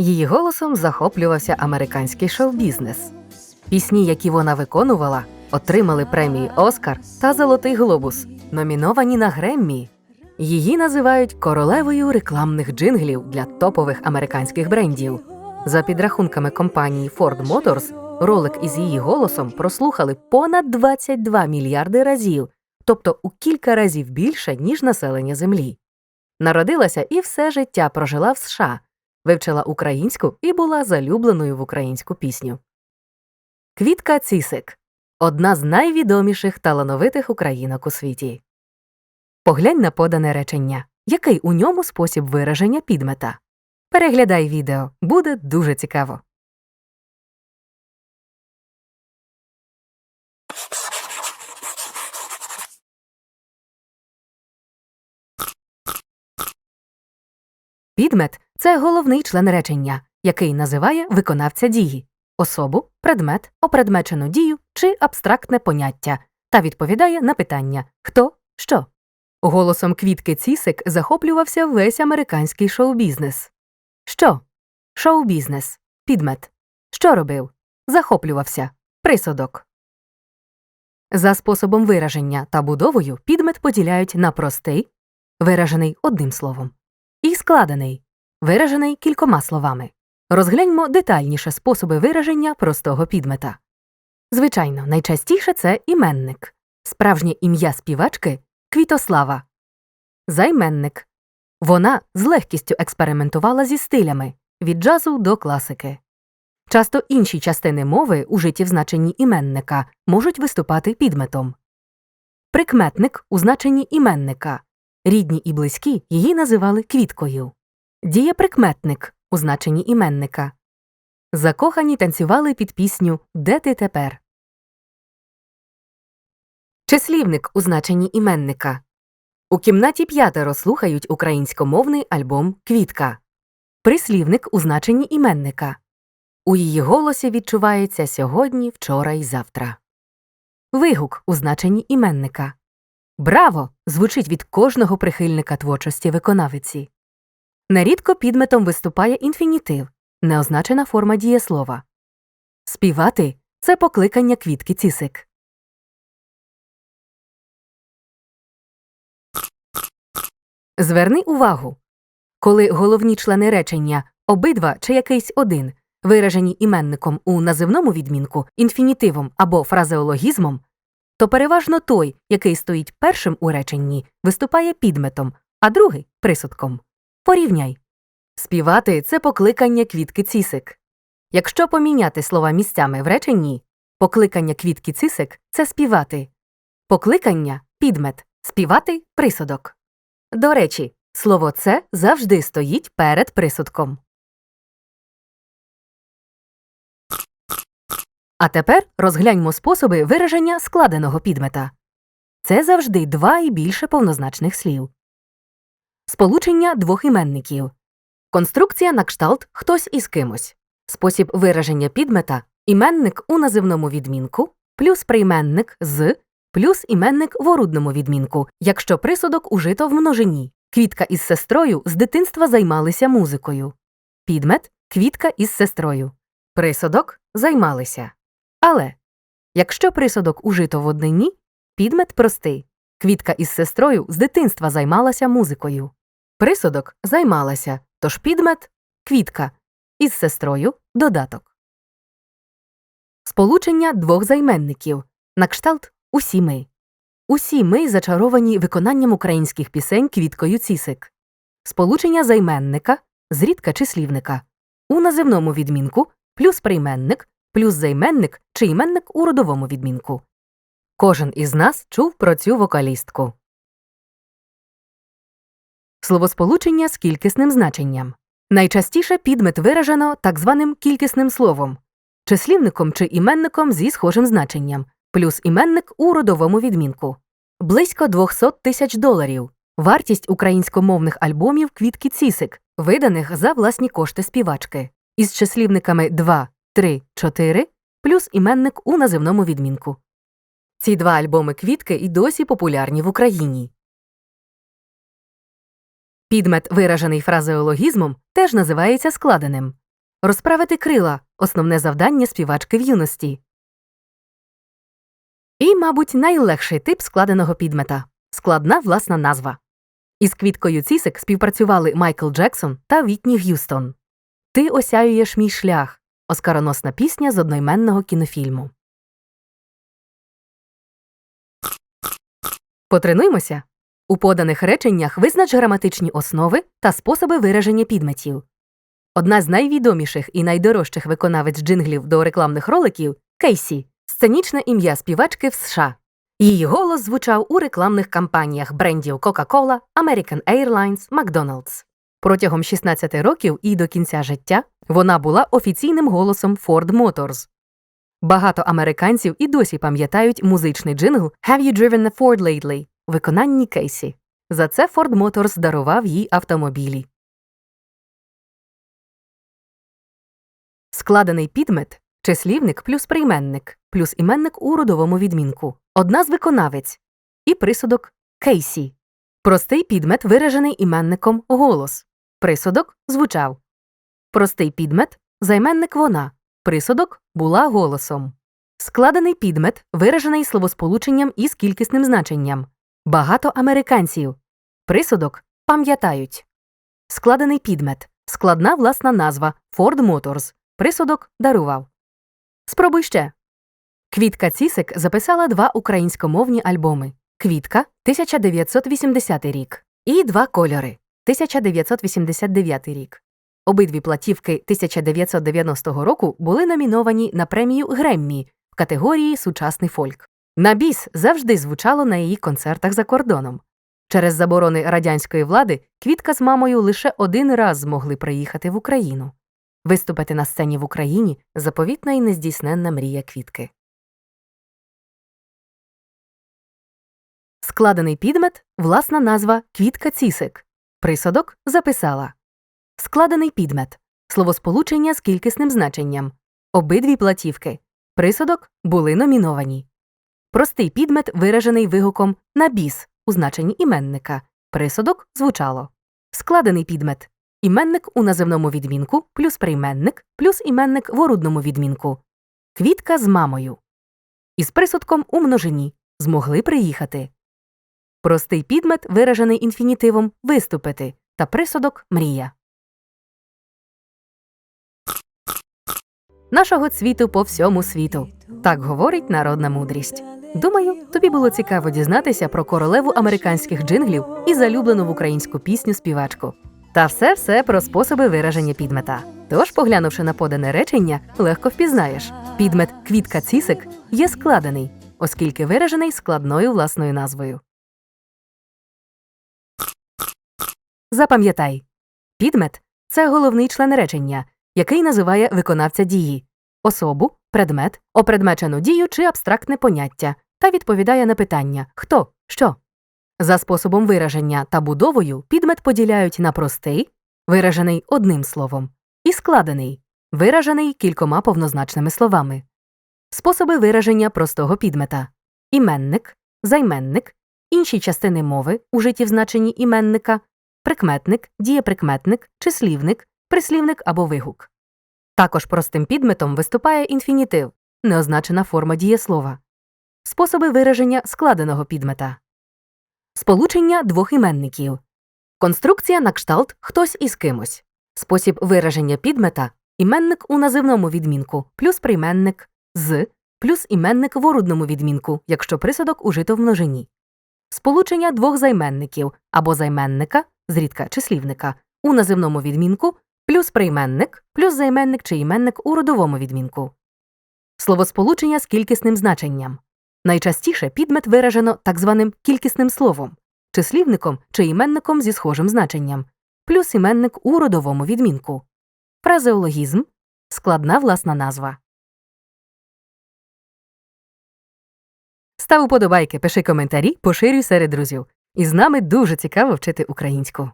Її голосом захоплювався американський шоу-бізнес. Пісні, які вона виконувала, отримали премії Оскар та Золотий Глобус, номіновані на Греммі. Її називають королевою рекламних джинглів для топових американських брендів. За підрахунками компанії Ford Motors, ролик із її голосом прослухали понад 22 мільярди разів, тобто у кілька разів більше, ніж населення Землі. Народилася і все життя прожила в США, вивчила українську і була залюбленою в українську пісню. Квітка Цісик одна з найвідоміших талановитих українок у світі. Поглянь на подане речення. Який у ньому спосіб вираження підмета? Переглядай відео, буде дуже цікаво. Підмет це головний член речення, який називає виконавця дії, особу, предмет, опредмечену дію чи абстрактне поняття та відповідає на питання хто, що. Голосом квітки Цісик захоплювався весь американський шоу-бізнес. Що? Шоу-бізнес. Підмет. Що робив? Захоплювався. Присудок. За способом вираження та будовою підмет поділяють на простий, виражений одним словом, складений, виражений кількома словами. Розгляньмо детальніше способи вираження простого підмета. Звичайно, найчастіше це іменник, справжнє ім'я співачки Квітослава. Займенник. Вона з легкістю експериментувала зі стилями від джазу до класики. Часто інші частини мови, ужиті в значенні іменника, можуть виступати підметом. Прикметник у значенні іменника. Рідні і близькі її називали квіткою. Дієприкметник у значенні іменника. Закохані танцювали під пісню Де ти тепер? Числівник у значенні іменника. У кімнаті п'ятеро слухають українськомовний альбом Квітка. Прислівник у значенні іменника. У її голосі відчувається сьогодні, вчора і завтра. Вигук у значенні іменника. Браво! звучить від кожного прихильника творчості виконавиці. Нерідко підметом виступає інфінітив, неозначена форма дієслова. Співати це покликання квітки цісик. Зверни увагу. Коли головні члени речення обидва чи якийсь один виражені іменником у називному відмінку, інфінітивом або фразеологізмом, то переважно той, який стоїть першим у реченні, виступає підметом, а другий присудком. Порівняй. Співати це покликання квітки цісик. Якщо поміняти слова місцями в реченні, покликання квітки цисик це співати. Покликання підмет, співати присудок. До речі, слово це завжди стоїть перед присудком. А тепер розгляньмо способи вираження складеного підмета. Це завжди два і більше повнозначних слів. Сполучення двох іменників. Конструкція на кшталт хтось із кимось. Спосіб вираження підмета іменник у називному відмінку, плюс прийменник з, плюс іменник в орудному відмінку, якщо присудок ужито в множині. Квітка із сестрою з дитинства займалися музикою. Підмет квітка із сестрою. Присудок займалися. Але якщо присудок ужито в однині, підмет простий. Квітка із сестрою з дитинства займалася музикою. Присудок займалася, тож підмет квітка із сестрою додаток. Сполучення двох займенників на кшталт усі ми. Усі ми зачаровані виконанням українських пісень квіткою цісик. Сполучення займенника зрідка числівника. У називному відмінку плюс прийменник, плюс займенник чи іменник у родовому відмінку. Кожен із нас чув про цю вокалістку. Словосполучення з кількісним значенням. Найчастіше підмет виражено так званим кількісним словом, числівником чи іменником зі схожим значенням, плюс іменник у родовому відмінку. Близько 200 тисяч доларів. Вартість українськомовних альбомів Квітки Цісик, виданих за власні кошти співачки, із числівниками 2, 3, 4, плюс іменник у називному відмінку. Ці два альбоми квітки і досі популярні в Україні. Підмет, виражений фразеологізмом, теж називається складеним. розправити крила основне завдання співачки в юності. І, мабуть, найлегший тип складеного підмета складна власна назва. Із квіткою цісик співпрацювали Майкл Джексон та Вітні Г'юстон. Ти осяюєш мій шлях оскароносна пісня з одноіменного кінофільму. Потренуймося. У поданих реченнях визнач граматичні основи та способи вираження підметів. Одна з найвідоміших і найдорожчих виконавець джинглів до рекламних роликів Кейсі сценічне ім'я співачки в США. Її голос звучав у рекламних кампаніях брендів Coca-Cola, American Airlines, McDonald's. Протягом 16 років і до кінця життя вона була офіційним голосом Ford Motors. Багато американців і досі пам'ятають музичний джингл Have you driven a Ford lately? виконанні Кейсі. За це Ford Motors дарував їй автомобілі. Складений підмет числівник плюс прийменник плюс іменник у родовому відмінку. Одна з виконавець і присудок Кейсі. Простий підмет виражений іменником голос. Присудок звучав. Простий підмет займенник вона. Присудок була голосом. Складений підмет виражений словосполученням із кількісним значенням. Багато американців. Присудок пам'ятають. Складений підмет. Складна власна назва Ford Motors. Присудок дарував. Спробуй ще. Квітка Цісик записала два українськомовні альбоми Квітка 1980 рік і Два кольори 1989 рік. Обидві платівки 1990 року були номіновані на премію Греммі в категорії Сучасний фольк. На біс завжди звучало на її концертах за кордоном. Через заборони радянської влади Квітка з мамою лише один раз змогли приїхати в Україну. Виступити на сцені в Україні заповітна і нездійсненна мрія квітки. Складений підмет власна назва Квітка Цісик. Присадок записала. Складений підмет словосполучення з кількісним значенням. Обидві платівки. Присудок були номіновані. Простий підмет виражений вигуком на біс у значенні іменника. Присудок звучало. Складений підмет іменник у називному відмінку плюс прийменник плюс іменник в орудному відмінку. Квітка з мамою. Із присудком у множині змогли приїхати. Простий підмет виражений інфінітивом виступити та присудок мрія. Нашого цвіту по всьому світу. Так говорить народна мудрість. Думаю, тобі було цікаво дізнатися про королеву американських джинглів і залюблену в українську пісню співачку. Та все все про способи вираження підмета. Тож, поглянувши на подане речення, легко впізнаєш. Підмет квітка цісик є складений, оскільки виражений складною власною назвою. Запам'ятай, підмет це головний член речення, який називає виконавця дії, особу, предмет, опредмечену дію чи абстрактне поняття та відповідає на питання хто, що. За способом вираження та будовою підмет поділяють на простий, виражений одним словом, і складений, виражений кількома повнозначними словами. Способи вираження простого підмета іменник, займенник, інші частини мови, ужиті в значенні іменника, прикметник, дієприкметник, числівник, прислівник або вигук. Також простим підметом виступає інфінітив, неозначена форма дієслова. Способи вираження складеного підмета. Сполучення двох іменників. Конструкція на кшталт хтось із кимось. Спосіб вираження підмета іменник у називному відмінку плюс прийменник з плюс іменник в орудному відмінку, якщо присадок ужито в множині. Сполучення двох займенників або займенника, зрідка числівника, у називному відмінку плюс прийменник плюс займенник чи іменник у родовому відмінку. Словосполучення з кількісним значенням. Найчастіше підмет виражено так званим кількісним словом, числівником чи іменником зі схожим значенням, плюс іменник у родовому відмінку. Фразеологізм складна власна назва. Став уподобайки, пиши коментарі, поширюй серед друзів. І з нами дуже цікаво вчити українську.